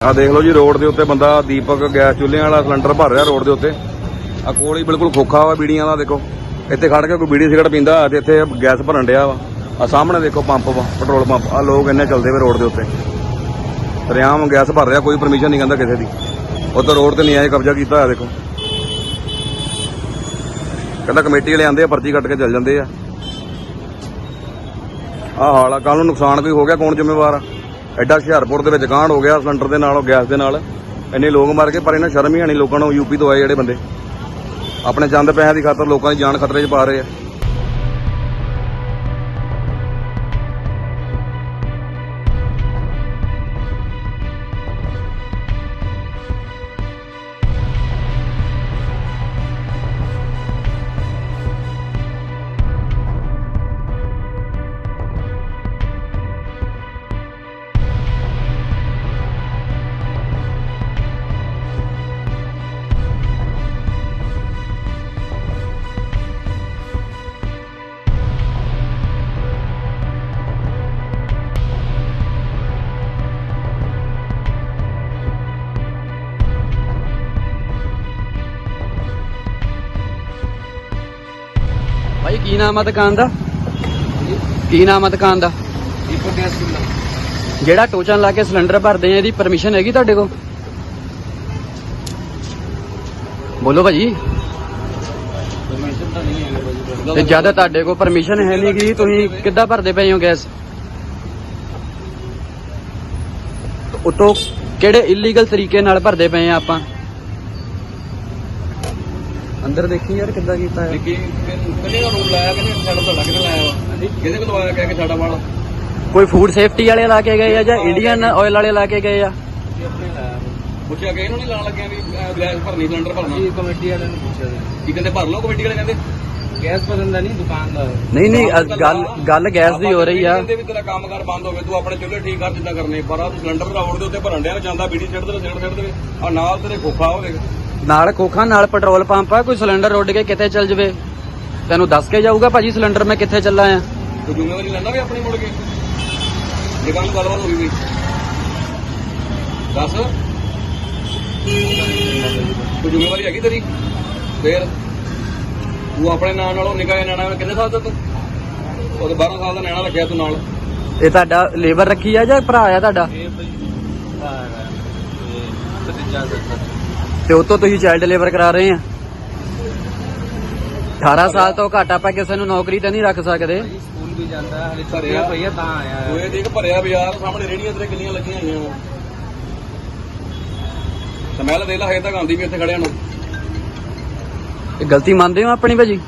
ਆ ਦੇਖ ਲਓ ਜੀ, ਰੋਡ ਦੇ ਉੱਤੇ ਬੰਦਾ ਦੀਪਕ ਗੈਸ ਚੁੱਲ੍ਹਿਆਂ ਵਾਲਾ ਸਿਲੰਡਰ ਭਰ ਰਿਹਾ ਰੋਡ ਦੇ ਉੱਤੇ। ਆ ਕੋਲ ਹੀ ਬਿਲਕੁਲ ਖੋਖਾ ਵਾ ਬੀੜੀਆਂ ਦਾ, ਦੇਖੋ। ਇੱਥੇ ਖੜ ਕੇ ਕੋਈ ਬੀੜੀ ਸਿਗਰਟ ਪੀਂਦਾ ਤੇ ਇੱਥੇ ਗੈਸ ਭਰਨ ਡਿਆ ਵਾ। ਆ ਸਾਹਮਣੇ ਦੇਖੋ ਪੰਪ ਵਾ, ਪੈਟਰੋਲ ਪੰਪ। ਆ ਲੋਕ ਇੰਨੇ ਚੱਲਦੇ ਵੇ ਰੋਡ ਦੇ ਉੱਤੇ। ਰਿਆਮ ਗੈਸ ਭਰ ਰਿਹਾ, ਕੋਈ ਪਰਮਿਸ਼ਨ ਨਹੀਂ ਕਹਿੰਦਾ ਕਿਸੇ ਦੀ। ਉਹ ਰੋਡ ਤੇ ਨਹੀਂ ਆਏ ਕਬਜ਼ਾ ਕੀਤਾ ਹੋਇਆ, ਦੇਖੋ। ਕਹਿੰਦਾ ਕਮੇਟੀ ਵਾਲੇ ਆਂਦੇ ਆ, ਪਰਚੀ ਕੱਟ ਕੇ ਚੱਲ ਜਾਂਦੇ ਆ। ਆਹ ਹਾਲ ਆ ਕੱਲ ਨੂੰ ਨੁਕਸਾਨ ਕੋਈ ਹੋ ਗਿਆ, ਕੌਣ ਜ਼ਿੰਮੇਵਾਰ ਆ? ਐਡਾ ਹੁਸ਼ਿਆਰਪੁਰ ਦੇ ਵਿੱਚ ਕਾਂਡ ਹੋ ਗਿਆ, ਸਿਲੰਡਰ ਦੇ ਨਾਲ ਉਹ ਗੈਸ ਦੇ ਨਾਲ। ਇੰਨੇ ਲੋਕ ਮਰ ਗਏ, ਪਰ ਇਹਨਾਂ ਸ਼ਰਮ ਹੀ ਨਹੀਂ ਲੋਕਾਂ ਨੂੰ ਯੂਪੀ ਤੋਂ ਆਏ ਜਿਹੜੇ ਬੰਦੇ। ਆਪਣੇ ਚੰਦ ਪੈਸਿਆਂ ਦੀ ਖਾਤਰ ਲੋਕਾਂ ਦੀ ਜਾਨ ਖਤਰੇ 'ਚ ਪਾ ਰਹੇ ਆ। ਭਾਈ ਕੀ ਨਾਮ ਆ ਦੁਕਾਨ ਦਾ? ਕੀ ਨਾਮ ਆ ਦੁਕਾਨ ਦਾ? ਦੀਪਕ ਗੈਸ ਕਿੰਨਾ ਜਿਹੜਾ ਟੋਚਨ ਲਾ ਕੇ ਸਿਲੰਡਰ ਭਰਦੇ ਆ ਇਹਦੀ ਪਰਮਿਸ਼ਨ ਹੈਗੀ ਤੁਹਾਡੇ ਕੋਲ? ਬੋਲੋ ਭਾਜੀ। ਪਰਮਿਸ਼ਨ ਤਾਂ ਨਹੀਂ ਹੈ ਭਾਜੀ ਤੇ ਜਦ ਤੁਹਾਡੇ ਕੋਲ ਪਰਮਿਸ਼ਨ ਹੈ ਨਹੀਂ ਗੀ ਤੁਸੀਂ ਕਿੱਦਾਂ ਭਰਦੇ ਪਏ ਹੋ ਗੈਸ? ਉਤੋਂ ਕਿਹੜੇ ਇਲੀਗਲ ਤਰੀਕੇ ਨਾਲ ਭਰਦੇ ਪਏ ਆ ਆਪਾਂ? ਅੰਦਰ ਦੇਖੀ ਯਾਰ ਕਿੱਦਾਂ ਕੀਤਾ ਹੈ। ਸਾਡਾ ਤੁਹਾਡਾ ਕਿੰਨੇ ਲਾਇਆ ਵਾ। ਕਿਹਦੇ ਕੋਲ ਆਇਆ ਕਹਿ ਕੇ ਸਾਡਾ ਵਾਲਾ? ਕੋਈ ਫੂਡ ਸੇਫਟੀ ਵਾਲੇ ਲਾ ਕੇ ਗਏ ਆ ਜਾਂ ਇੰਡੀਅਨ ਆਇਲ ਵਾਲੇ ਲਾ ਕੇ ਗਏ ਆ? ਇਹ ਆਪਣੇ ਲਾਇਆ ਪੁੱਛਿਆ ਕਿ ਇਹਨੂੰ ਨਹੀਂ ਲਾਣ ਲੱਗਿਆ ਵੀ ਅਹ, ਗੈਸ ਭਰਨੀ ਸਿਲੰਡਰ ਭਰਨਾ? ਜੀ ਕਮੇਟੀ ਵਾਲਿਆਂ ਨੂੰ ਪੁੱਛਿਆ ਸੀ। ਕੀ ਕਹਿੰਦੇ ਭਰ ਲਓ ਕਮੇਟੀ ਵਾਲੇ ਕਹਿੰਦੇ। ਗੈਸ ਭਰਨ ਦਾ ਨਹੀਂ ਦੁਕਾਨ ਦਾ। ਨਹੀਂ ਨਹੀਂ ਅ- ਗੱਲ ਗੱਲ ਗੈਸ ਦੀ ਹੋ ਰਹੀ ਆ। ਕਹਿੰਦੇ ਵੀ ਤੇਰਾ ਕੰਮਕਾਰ ਬੰਦ ਹੋਵੇ ਤੂੰ ਆਪਣੇ ਚੁੱਲ੍ਹੇ ਠੀਕ ਕਰ ਜਿੱਦਾਂ ਕਰਨੇ। ਪਰ ਆ ਤੂੰ ਸਿਲੰਡਰ ਰੋਡ ਦੇ ਉੱਤੇ ਭਰਨ ਡਿਆ ਜਾਂਦਾ ਬੀੜੀ ਸਿੱਟ ਦੇ ਸਿੱਟ ਸਿੱਟ ਦੇ ਆ ਨਾਲ ਤੇਰੇ ਖੋਖਾ ਹੋ ਨਾਲ ਕੋਖਾ ਨਾਲ ਪੈਟਰੋਲ ਪੰਪ ਆ ਕੋਈ ਸਿਲੰਡਰ ਉੱਡ ਕੇ ਕਿਤੇ ਚੱਲ ਜਵੇ। ਤੈਨੂੰ ਦੱਸ ਕੇ ਜਾਊਗਾ ਭਾਜੀ ਸਿਲੰਡਰ ਮੈਂ ਕਿੱਥੇ ਚੱਲਾ ਆ। ਤੂੰ ਜ਼ਿੰਮੇਵਾਰੀ ਲੈਂਦਾ ਵੀ ਆਪਣੀ ਮੁੜ ਕੇ? ਜੇ ਕੱਲ ਨੂੰ ਗੱਲਬਾਤ ਹੋਈ ਵੀ ਦੱਸ। ਤੂੰ ਜ਼ਿੰਮੇਵਾਰੀ ਹੈਗੀ ਤੇਰੀ? ਫੇਰ? ਤੂੰ ਆਪਣੇ ਨਾਂ ਨਾਲੋਂ ਨਿਕਾਹ ਨਿਆਣਾ ਵਾ, ਕਿੰਨੇ ਸਾਲ ਦਾ ਤੂੰ? ਉਹਦੇ 12 ਸਾਲ ਦਾ ਨਿਆਣਾ ਰੱਖਿਆ ਤੂੰ ਨਾਲ। ਇਹ ਤੁਹਾਡਾ ਲੇਬਰ ਰੱਖੀ ਆ ਜਾਂ ਭਰਾ ਆ ਤੁਹਾਡਾ? ਇਹ ਭਾਈ ਆ ਹੈਗਾ ਇਹ ਭਤੀਜਾ ਦਾ ਤੇ ਉਤੋਂ ਤੁਸੀਂ ਚਾਈਲਡ ਲੇਬਰ ਕਰਾ ਰਹੇ ਆ? 18 ਸਾਲ ਤੋਂ ਘੱਟ ਆਪਾਂ ਕਿਸੇ ਨੂੰ ਨੌਕਰੀ ਤੇ ਨਹੀਂ ਰੱਖ ਸਕਦੇ। ਸਕੂਲ ਵੀ ਜਾਂਦਾ ਹੈ ਹਲੇ ਭਰਿਆ। ਛੁੱਟੀਆਂ ਪਈਆਂ ਤਾਂ ਆਇਆ ਤੂੰ ਹੈ। ਇਹ ਦੇਖ ਭਰਿਆ ਬਾਜ਼ਾਰ ਸਾਹਮਣੇ ਰੇੜੀਆਂ ਤੇਰੇ ਕਿੰਨੀਆਂ ਲੱਗੀਆਂ ਹੋਈਆਂ ਵਾ। ਸਮੈਲ ਦੇ ਲਾ ਹਜੇ ਤੱਕ ਆਉਂਦੀ ਵੀ ਇੱਥੇ ਖੜਿਆਂ ਨੂੰ। ਇਹ ਗਲਤੀ ਮੰਨਦੇ ਹੋ ਆਪਣੀ ਭਾਜੀ?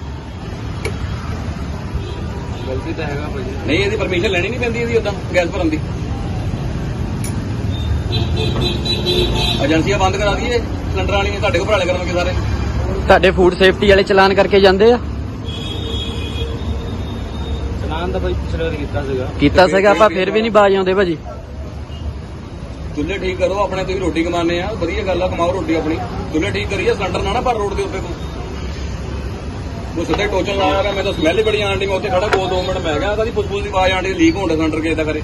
ਗਲਤੀ ਤਾਂ ਹੈਗਾ ਭਾਜੀ। ਨਹੀਂ ਇਹਦੀ ਪਰਮਿਸ਼ਨ ਲੈਣੀ ਨਹੀਂ ਪੈਂਦੀ ਇਹਦੀ ਉਦਾਂ ਗੈਸ ਭਰਨ ਦੀ। ਏਜੰਸੀਆਂ ਬੰਦ ਕਰਾ ਦਈਏ ਸਿਲੰਡਰ ਵਾਲੀਆਂ ਤੁਹਾਡੇ ਕੋਲ ਭਰਾਲੇ ਕਰਨਗੇ ਸਾਰੇ। ਤੁਹਾਡੇ ਫੂਡ ਸੇਫਟੀ ਵਾਲੇ ਚਲਾਨ ਕਰਕੇ ਜਾਂਦੇ ਆ? ਚਲਾਨ ਤਾਂ ਭਾਈ ਪਿਛਲੇ ਵਾਰ ਕੀਤਾ ਸੀਗਾ। ਕੀਤਾ ਸੀਗਾ ਆਪਾਂ ਫਿਰ ਵੀ ਨਹੀਂ ਬਾਜ ਆਉਂਦੇ ਭਾਜੀ। ਚੁੱਲ੍ਹੇ ਠੀਕ ਕਰੋ ਆਪਣੇ ਤੁਸੀਂ ਰੋਟੀ ਕਮਾਉਂਦੇ ਆ ਵਧੀਆ ਗੱਲ ਆ ਕਮਾਓ ਰੋਟੀ ਆਪਣੀ। ਚੁੱਲ੍ਹੇ ਠੀਕ ਕਰੀਏ ਸਿਲੰਡਰ ਨਾ ਨਾ ਪਰ ਰੋਡ ਦੇ ਉੱਤੇ ਤੂੰ ਉਹ ਸਿੱਧੇ ਟੋਚਨ ਲਾਇਆ ਮੈਂ ਤਾਂ ਸਮੈਲ ਹੀ ਬੜੀ ਆਣ ਡਈ ਮੈਂ ਉੱਥੇ ਖੜਾ ਕੋਲ 2 ਮਿੰਟ ਮੈਂ ਗਿਆ ਕਦੀ ਪੁੱਛ ਪੁੱਛ ਦੀ ਆਵਾਜ਼ ਆਣ ਡਈ ਲੀਕ ਹੋਣ ਡਿਆ ਸਿਲੰਡਰ ਕਿਸੇ ਦਾ ਕਰੇ